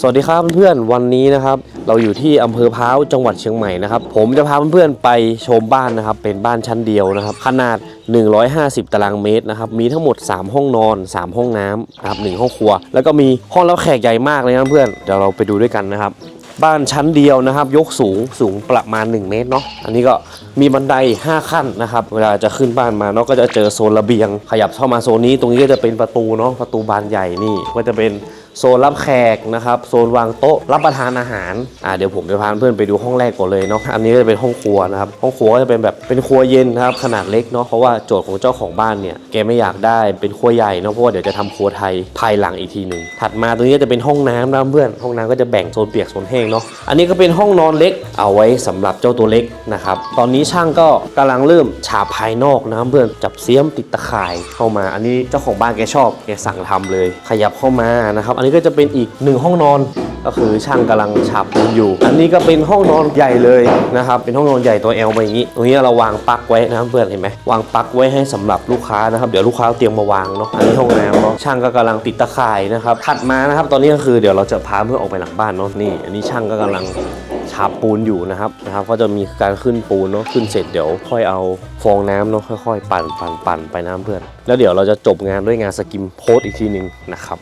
สวัสดีครับเพื่อนๆวันนี้นะครับเราอยู่ที่อำเภอพร้าวจังหวัดเชียงใหม่นะครับผมจะพาเพื่อนๆไปชมบ้านนะครับเป็นบ้านชั้นเดียวนะครับขนาด 150 ตารางเมตรนะครับมีทั้งหมด 3 ห้องนอน 3 ห้องน้ำนะครับหห้องครัว แล้วก็มีห้องรับแขกใหญ่มากเลยนะเพื่อนเดี๋ยวเราไปดูด้วยกันนะครับบ้านชั้นเดียวนะครับ ยกสูงสูงประมาณ 1 เมตรเนาะอันนี้ก็มีบันได 5 ขั้นนะครับ เวลาจะขึ้นบ้านมาเนาะก็จะเจอโซนระเบียง ขยับเข้ามาโซนนี้ตรงนี้ก็จะเป็นประตูเนาะประตูบานใหญ่นี่ก็จะเป็น โซนรับแขกนะครับโซนวางโต๊ะรับประทานอาหารอ่าเดี๋ยวผมจะพาเพื่อนไปดูห้องแรกก่อนเลยเนาะอันนี้ก็จะเป็นห้องครัวนะครับห้องครัวก็จะเป็นแบบเป็นครัวเย็นนะครับขนาดเล็กเนาะเพราะว่าโจทย์ของเจ้าของบ้านเนี่ยแกไม่อยากได้เป็นครัวใหญ่เนาะเพราะว่าเดี๋ยวจะทำครัวไทยภายหลังอีกทีหนึ่งถัดมาตรงนี้จะเป็นห้องน้ำนะเพื่อนห้องน้ำก็จะแบ่งโซนเปียกโซนแห้งเนาะอันนี้ก็เป็นห้องนอนเล็กเอาไว้สำหรับเจ้าตัวเล็กนะครับตอนนี้ช่างก็กำลังเริ่มฉาบภายนอกนะเพื่อนจับเสียมติดตะข่ายเข้ามา อันนี้เจ้าของบ้านแกชอบแกสั่งทำเลย ขยับเข้ามานะครับอันี้ก็จะเป็นอีกหนึ่งห้องนอน ก็คือช่างกำลังฉาบปูนอยู่ อันนี้ก็เป็นห้องนอนใหญ่เลยนะครับ เป็นห้องนอนใหญ่ตัว L มาอย่างนี้ ตรงนี้เราวางปลั๊กไว้นะครับเพื่อนเห็นไหมวางปลั๊กไว้ให้สำหรับลูกค้านะครับ เดี๋ยวลูกค้าเอาเตรียมมาวางเนาะ อันนี้ห้องน้ำเนาะ ช่างก็กำลังติดตะข่ายนะครับ ถัดมานะครับ ตอนนี้ก็คือเดี๋ยวเราจะพาเพื่อนออกไปหลังบ้านเนาะ นี่ อันนี้ช่างก็กำลังฉาบปูนอยู่นะครับนะครับ ก็จะมีการขึ้นปูนเนาะขึ้นเสร็จเดี๋ยวค่อยเอาฟองน้ำเนาะค่อยๆ ปั่นปั่นปั่นไปน้ำเพื่อน แล้วเดี๋ยวเราจะจบงานด้วยงานสกิมโพสอีกทีหนึ่งนะครับ